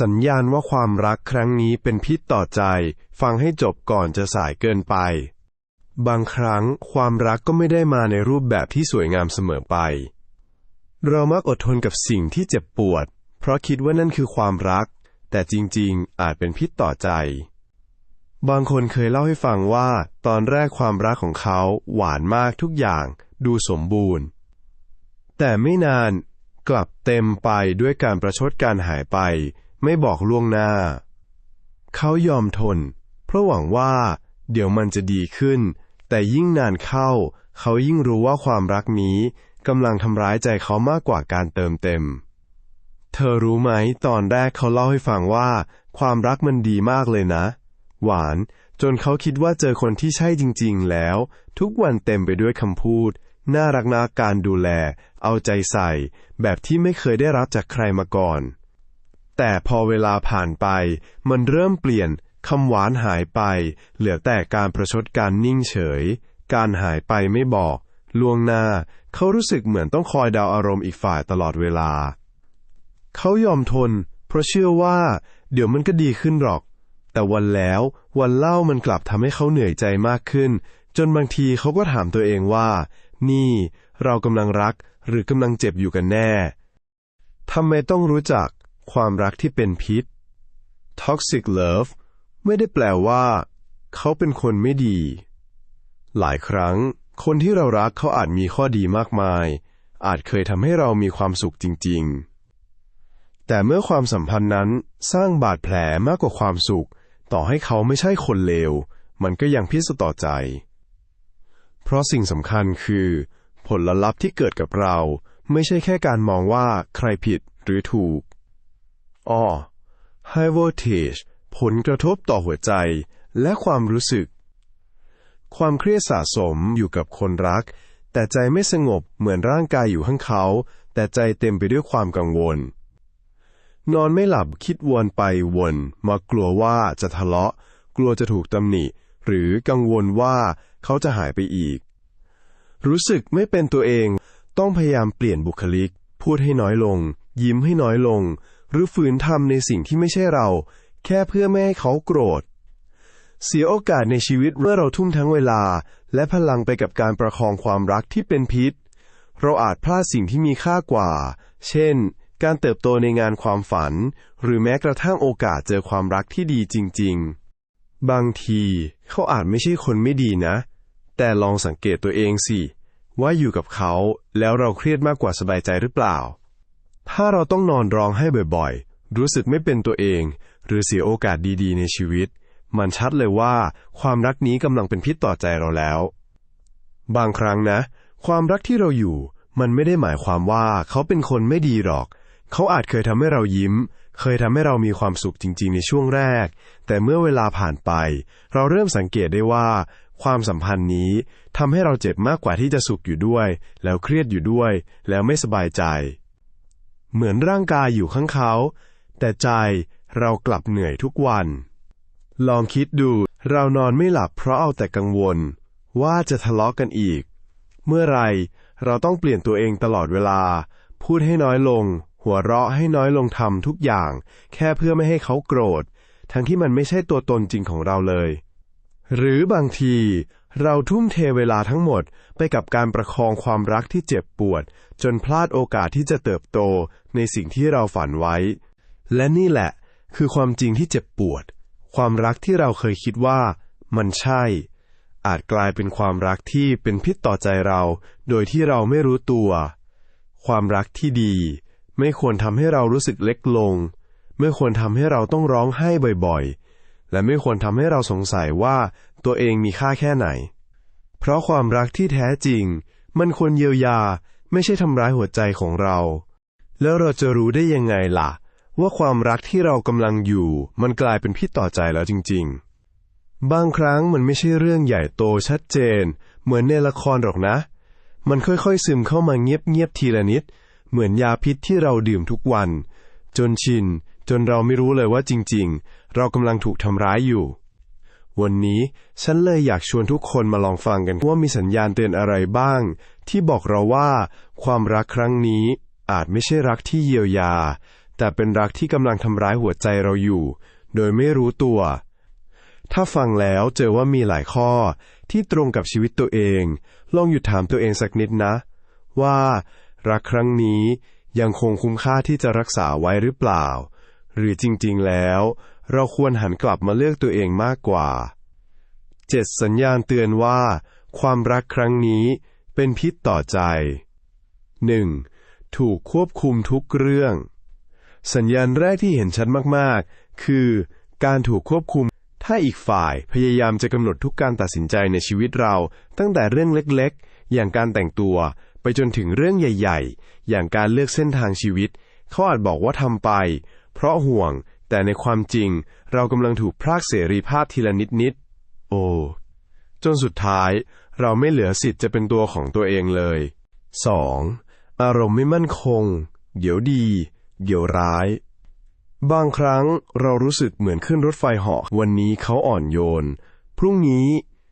สัญญาณว่าความรักครั้งนี้เป็นพิษต่อใจ ฟังให้จบก่อนจะสายเกินไป บางครั้งความรักก็ไม่ได้มาในรูปแบบที่สวยงามเสมอไป เรามักอดทนกับสิ่งที่เจ็บปวด เพราะคิดว่านั่นคือความรัก แต่จริงๆ อาจเป็นพิษต่อใจ บางคนเคยเล่าให้ฟังว่า ตอนแรกความรักของเขาหวานมากทุกอย่าง ดูสมบูรณ์ แต่ไม่นานกลับเต็มไปด้วยการประชดการหายไป ไม่บอกล่วงหน้า เขายอมทน เพราะหวังว่า เดี๋ยวมันจะดีขึ้น แต่ยิ่งนานเข้า เขายิ่งรู้ว่าความรักนี้กำลังทำร้ายใจเขามากกว่าการเติมเต็ม เธอรู้ไหมตอนแรกเขาเล่าให้ฟังว่า ความรักมันดีมากเลยนะ หวานจนเขาคิดว่าเจอคนที่ใช่จริง ๆ แล้ว ทุกวันเต็มไปด้วยคำพูด น่ารักนาการดูแล เอาใจใส่ แบบที่ไม่เคยได้รับจากใครมาก่อน แต่พอเวลาผ่านไป มันเริ่มเปลี่ยนคำหวานหายไป เหลือแต่การประชดการนิ่งเฉย การหายไปไม่บอก ล่วงหน้า เขารู้สึกเหมือนต้องคอยเดาอารมณ์อีกฝ่ายตลอดเวลา เขายอมทน เพราะเชื่อว่า เดี๋ยวมันก็ดีขึ้นหรอก แต่วันแล้ววันเล่ามันกลับทำให้เขาเหนื่อยใจมากขึ้น จนบางทีเขาก็ถามตัวเองว่า นี่ เรากำลังรักหรือกำลังเจ็บอยู่กันแน่ทำไมต้องรู้จัก ความรักที่เป็นพิษ toxic love ไม่ได้แปลว่า เขาเป็นคนไม่ดี หลายครั้ง คนที่เรารักเขาอาจมีข้อดีมากมาย อาจเคยทำให้เรามีความสุขจริง ๆ แต่เมื่อความสัมพันธ์นั้นสร้างบาดแผลมากกว่าความสุข ต่อให้เขาไม่ใช่คนเลว มันก็ยังพิษต่อใจ เพราะสิ่งสำคัญคือ ผลลัพธ์ที่เกิดกับเรา ไม่ใช่แค่การมองว่าใครผิดหรือถูก อ้อ High voltage ผลกระทบต่อหัวใจและความรู้สึก ความเครียดสะสมอยู่กับคนรัก แต่ใจไม่สงบเหมือนร่างกายอยู่ข้างเขา แต่ใจเต็มไปด้วยความกังวล นอนไม่หลับคิดวนไปวนมากลัวว่าจะทะเลาะ กลัวจะถูกตำหนิ หรือกังวลว่าเขาจะหายไปอีก รู้สึกไม่เป็นตัวเอง ต้องพยายามเปลี่ยนบุคลิก พูดให้น้อยลง ยิ้มให้น้อยลง หรือฝืนทำในสิ่งที่ไม่ใช่เรา แค่เพื่อไม่ให้เขาโกรธ เสียโอกาสในชีวิตเมื่อเราทุ่มทั้งเวลา และพลังไปกับการประคองความรักที่เป็นพิษ เราอาจพลาดสิ่งที่มีค่ากว่า เช่น การเติบโตในงานความฝัน หรือแม้กระทั่งโอกาสเจอความรักที่ดีจริง ๆ บางทีเขาอาจไม่ใช่คนไม่ดีนะ แต่ลองสังเกตตัวเองสิว่าอยู่กับเขาแล้วเราเครียดมากกว่าสบายใจหรือเปล่า ถ้าเราต้องนอนร้องไห้บ่อยๆ รู้สึกไม่เป็นตัวเอง หรือเสียโอกาสดีๆ ในชีวิต มันชัดเลยว่าความรักนี้กำลังเป็นพิษต่อใจเราแล้ว บางครั้งนะ ความรักที่เราอยู่ มันไม่ได้หมายความว่าเขาเป็นคนไม่ดีหรอก เขาอาจเคยทำให้เรายิ้ม เคยทำให้เรามีความสุขจริง ๆ ในช่วงแรก แต่เมื่อเวลาผ่านไป เราเริ่มสังเกตได้ว่าความสัมพันธ์นี้ทำให้เราเจ็บมากกว่าที่จะสุขอยู่ด้วย แล้วเครียดอยู่ด้วย แล้วไม่สบายใจ เหมือนร่างกายอยู่ข้างเขา แต่ใจเรากลับเหนื่อยทุกวัน ลองคิดดูเรานอนไม่หลับเพราะเอาแต่กังวล ว่าจะทะเลาะกันอีก เมื่อไรเราต้องเปลี่ยนตัวเองตลอดเวลา พูดให้น้อยลง หัวเราะให้น้อยลงทำทุกอย่าง แค่เพื่อไม่ให้เขาโกรธ ทั้งที่มันไม่ใช่ตัวตนจริงของเราเลย หรือบางที เราทุ่มเทเวลาทั้งหมดไปกับการประคองความรักที่เจ็บปวด จนพลาดโอกาสที่จะเติบโตในสิ่งที่เราฝันไว้ และนี่แหละ คือความจริงที่เจ็บปวด ความรักที่เราเคยคิดว่า มันใช่ อาจกลายเป็นความรักที่เป็นพิษต่อใจเรา โดยที่เราไม่รู้ตัว ความรักที่ดี ไม่ควรทำให้เรารู้สึกเล็กลง ไม่ควรทำให้เราต้องร้องไห้บ่อยๆและไม่ควรทำให้เราสงสัยว่า ตัวเองมีค่าแค่ไหน เพราะความรักที่แท้จริง มันควรเยียวยาไม่ใช่ทำร้ายหัวใจของเรา แล้วเราจะรู้ได้ยังไงล่ะ ว่าความรักที่เรากำลังอยู่ มันกลายเป็นพิษต่อใจแล้วจริง ๆ บางครั้งมันไม่ใช่เรื่องใหญ่โตชัดเจน เหมือนในละครหรอกนะ มันค่อยๆซึมเข้ามาเงียบๆทีละนิด เหมือนยาพิษที่เราดื่มทุกวัน จนชินจนเราไม่รู้เลยว่าจริง ๆ เรากำลังถูกทำร้ายอยู่ วันนี้ฉันเลยอยากชวนทุกคนมาลองฟังกันว่ามีสัญญาณเตือนอะไรบ้าง ที่บอกเราว่า ความรักครั้งนี้อาจไม่ใช่รักที่เยียวยา แต่เป็นรักที่กำลังทำร้ายหัวใจเราอยู่ โดยไม่รู้ตัว ถ้าฟังแล้วเจอว่ามีหลายข้อที่ตรงกับชีวิตตัวเอง ลองหยุดถามตัวเองสักนิดนะ ว่า รักครั้งนี้ยังคงคุ้มค่าที่จะรักษาไว้หรือเปล่า หรือจริงๆแล้ว เราควรหันกลับมาเลือกตัวเองมากกว่าเจ็ดสัญญาณเตือนว่า ความรักครั้งนี้เป็นพิษต่อใจ 1. ถูกควบคุมทุกเรื่อง สัญญาณแรกที่เห็นชัดมากๆ คือ การถูกควบคุม ถ้าอีกฝ่ายพยายามจะกำหนดทุกการตัดสินใจในชีวิตเรา ตั้งแต่เรื่องเล็กๆ อย่างการแต่งตัวไปจนถึงเรื่องใหญ่ ๆ อย่างการเลือกเส้นทางชีวิต เขาอาจบอกว่าทำไป เพราะห่วง แต่ในความจริงเรากำลังถูกพรากเสรีภาพทีละนิดๆโอ้ จนสุดท้าย เราไม่เหลือสิทธิ์จะเป็นตัวของตัวเองเลย 2. อารมณ์ไม่มั่นคง เดี๋ยวดี เดี๋ยวร้าย บางครั้งเรารู้สึกเหมือนขึ้นรถไฟเหาะวันนี้เขาอ่อนโยน พรุ่งนี้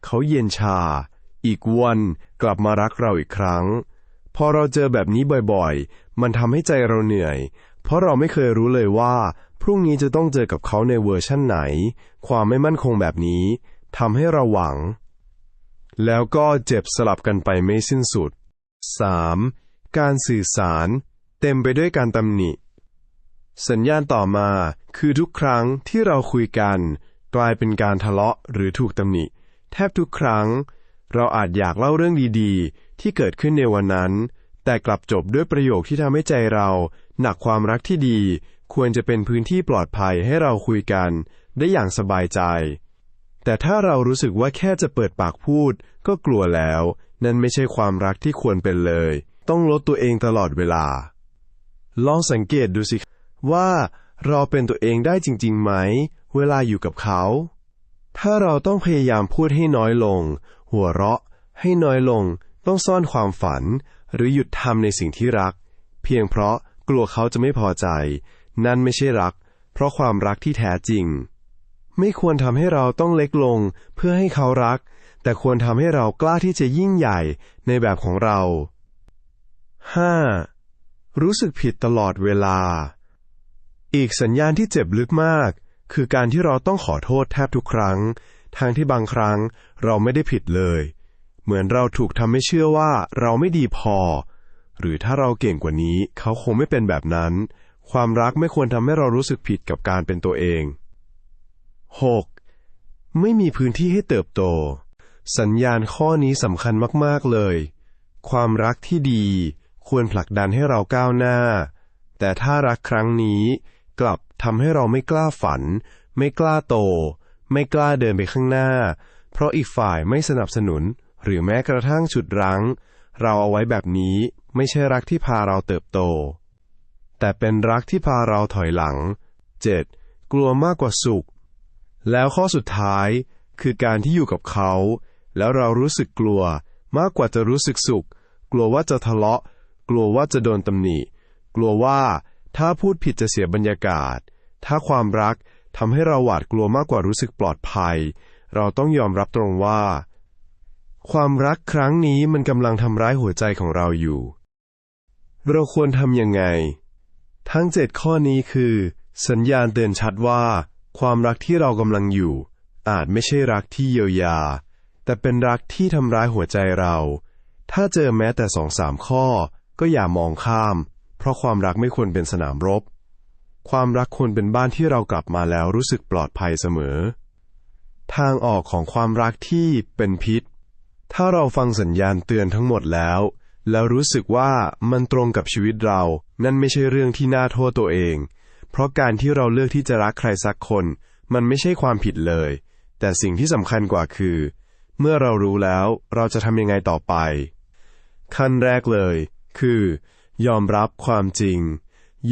เขาเย็นชา อีกวันกลับมารักเราอีกครั้ง พอเราเจอแบบนี้บ่อยๆ มันทำให้ใจเราเหนื่อย เพราะเราไม่เคยรู้เลยว่า พรุ่งนี้จะต้องเจอกับเขาในเวอร์ชั่นไหน ความไม่มั่นคงแบบนี้ทำให้เราหวัง แล้วก็เจ็บสลับกันไปไม่สิ้นสุด 3. การสื่อสาร เต็มไปด้วยการตำหนิ สัญญาณต่อมาคือทุกครั้งที่เราคุยกัน กลายเป็นการทะเลาะหรือถูกตำหนิ แทบทุกครั้ง เราอาจอยากเล่าเรื่องดีๆ ที่เกิดขึ้นในวันนั้น แต่กลับจบด้วยประโยคที่ทำให้ใจเรา หนักความรักที่ดี ควรจะเป็นพื้นที่ปลอดภัยให้เราคุยกัน ได้อย่างสบายใจ แต่ถ้าเรารู้สึกว่าแค่จะเปิดปากพูด ก็กลัวแล้ว นั่นไม่ใช่ความรักที่ควรเป็นเลย ต้องลดตัวเองตลอดเวลา ลองสังเกตดูสิว่าเราเป็นตัวเองได้จริงๆไหม เวลาอยู่กับเขา ถ้าเราต้องพยายามพูดให้น้อยลง หัวเราะ ให้น้อยลง ต้องซ่อนความฝัน หรือหยุดทำในสิ่งที่รัก เพียงเพราะกลัวเขาจะไม่พอใจ นั่นไม่ใช่รัก เพราะความรักที่แท้จริง ไม่ควรทำให้เราต้องเล็กลงเพื่อให้เขารัก แต่ควรทำให้เรากล้าที่จะยิ่งใหญ่ในแบบของเรา 5. รู้สึกผิดตลอดเวลา อีกสัญญาณที่เจ็บลึกมาก คือการที่เราต้องขอโทษแทบทุกครั้ง ทางที่บางครั้งเราไม่ได้ผิดเลย เหมือนเราถูกทำให้เชื่อว่าเราไม่ดีพอ หรือถ้าเราเก่งกว่านี้เขาคงไม่เป็นแบบนั้น ความรักไม่ควรทำให้เรารู้สึกผิดกับการเป็นตัวเอง 6. ไม่มีพื้นที่ให้เติบโต สัญญาณข้อนี้สำคัญมากๆเลย ความรักที่ดี ควรผลักดันให้เราก้าวหน้า แต่ถ้ารักครั้งนี้กลับทำให้เราไม่กล้าฝัน ไม่กล้าโต ไม่กล้าเดินไปข้างหน้า เพราะอีกฝ่ายไม่สนับสนุน หรือแม้กระทั่งฉุดรั้ง เราเอาไว้แบบนี้ไม่ใช่รักที่พาเราเติบโต แต่เป็นรักที่พาเราถอยหลัง 7. กลัวมากกว่าสุข แล้วข้อสุดท้ายคือการที่อยู่กับเขา แล้วเรารู้สึกกลัว มากกว่าจะรู้สึกสุข กลัวว่าจะทะเลาะ กลัวว่าจะโดนตำหนิ กลัวว่าถ้าพูดผิดจะเสียบรรยากาศ ถ้าความรักทำให้เราหวาดกลัวมากกว่ารู้สึกปลอดภัย เราต้องยอมรับตรงว่า ความรักครั้งนี้มันกำลังทำร้ายหัวใจของเราอยู่ เราควรทำยังไง ทั้งเจ็ดข้อนี้คือ สัญญาณเตือนชัดว่า ความรักที่เรากำลังอยู่ อาจไม่ใช่รักที่เยียวยา แต่เป็นรักที่ทำร้ายหัวใจเรา ถ้าเจอแม้แต่สองสามข้อ ก็อย่ามองข้าม เพราะความรักไม่ควรเป็นสนามรบ ความรักควรเป็นบ้านที่เรากลับมาแล้วรู้สึกปลอดภัยเสมอ ทางออกของความรักที่เป็นพิษ ถ้าเราฟังสัญญาณเตือนทั้งหมดแล้ว แล้วรู้สึกว่ามันตรงกับชีวิตเรา นั่นไม่ใช่เรื่องที่น่าโทษตัวเอง เพราะการที่เราเลือกที่จะรักใครสักคน มันไม่ใช่ความผิดเลย แต่สิ่งที่สำคัญกว่าคือ เมื่อเรารู้แล้วเราจะทำยังไงต่อไป ขั้นแรกเลย คือ ยอมรับความจริง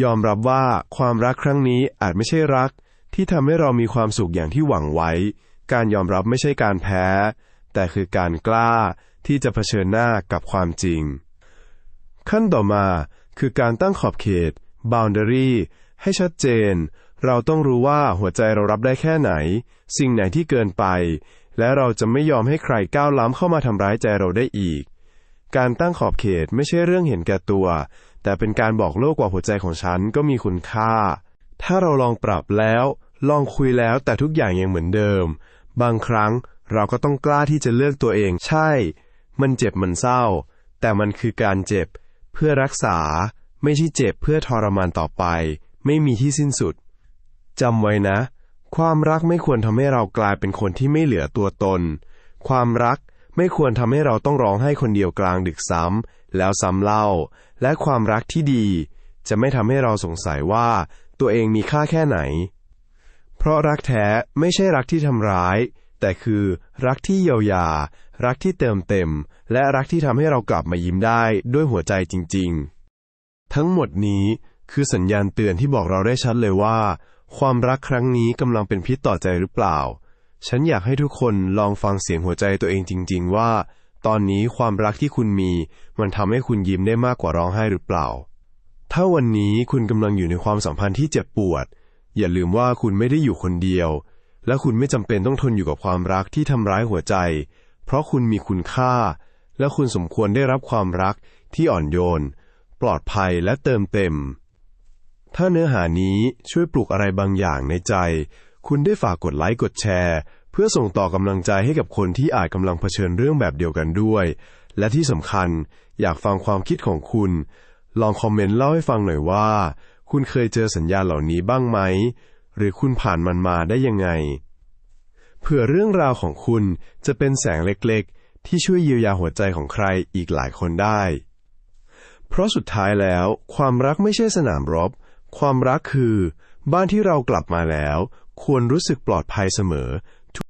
ยอมรับว่าความรักครั้งนี้อาจไม่ใช่รัก ที่ทำให้เรามีความสุขอย่างที่หวังไว้ การยอมรับไม่ใช่การแพ้ แต่คือการกล้า ที่จะเผชิญหน้ากับความจริง ขั้นต่อมาคือการตั้งขอบเขต boundary ให้ชัดเจน เราต้องรู้ว่าหัวใจเรารับได้แค่ไหน สิ่งไหนที่เกินไป และเราจะไม่ยอมให้ใครก้าวล้ำเข้ามาทำร้ายใจเราได้อีก การตั้งขอบเขตไม่ใช่เรื่องเห็นแก่ตัว แต่เป็นการบอกโลกว่าหัวใจของฉันก็มีคุณค่า ถ้าเราลองปรับแล้ว ลองคุยแล้วแต่ทุกอย่างยังเหมือนเดิม บางครั้งเราก็ต้องกล้าที่จะเลือกตัวเองใช่ มันเจ็บมันเศร้า แต่มันคือการเจ็บ เพื่อรักษา ไม่ใช่เจ็บเพื่อทรมานต่อไป ไม่มีที่สิ้นสุดจำไว้นะ ความรักไม่ควรทำให้เรากลายเป็นคนที่ไม่เหลือตัวตน ความรักไม่ควรทำให้เราต้องร้องไห้คนเดียวกลางดึกซ้ำแล้วซ้ำเล่า และความรักที่ดี จะไม่ทำให้เราสงสัยว่า ตัวเองมีค่าแค่ไหน เพราะรักแท้ไม่ใช่รักที่ทำร้าย แต่คือรักที่เยียวยา รักที่เติมเต็ม และรักที่ทำให้เรากลับมายิ้มได้ด้วยหัวใจจริง ๆ ทั้งหมดนี้คือสัญญาณเตือนที่บอกเราได้ชัดเลยว่า ความรักครั้งนี้กำลังเป็นพิษต่อใจหรือเปล่า ฉันอยากให้ทุกคนลองฟังเสียงหัวใจตัวเองจริง ๆ ว่า ตอนนี้ความรักที่คุณมี มันทำให้คุณยิ้มได้มากกว่าร้องไห้หรือเปล่า ถ้าวันนี้คุณกำลังอยู่ในความสัมพันธ์ที่เจ็บปวด อย่าลืมว่าคุณไม่ได้อยู่คนเดียว และคุณไม่จำเป็นต้องทนอยู่กับความรักที่ทำร้ายหัวใจ เพราะคุณมีคุณค่า และคุณสมควรได้รับความรักที่อ่อนโยน ปลอดภัยและเติมเต็ม ถ้าเนื้อหานี้ช่วยปลุกอะไรบางอย่างในใจ คุณได้ฝากกดไลค์กดแชร์ เพื่อส่งต่อกำลังใจให้กับคนที่อาจกำลังเผชิญเรื่องแบบเดียวกันด้วย และที่สำคัญอยากฟังความคิดของคุณ ลองคอมเมนต์เล่าให้ฟังหน่อยว่า คุณเคยเจอสัญญาณเหล่านี้บ้างไหม หรือคุณผ่านมันมาได้ยังไง เผื่อเรื่องราวของคุณจะเป็นแสงเล็กๆ ที่ช่วยเยียวยาหัวใจของใครอีกหลายคนได้ เพราะสุดท้ายแล้ว ความรักไม่ใช่สนามรบ ความรักคือ บ้านที่เรากลับมาแล้ว ควรรู้สึกปลอดภัยเสมอ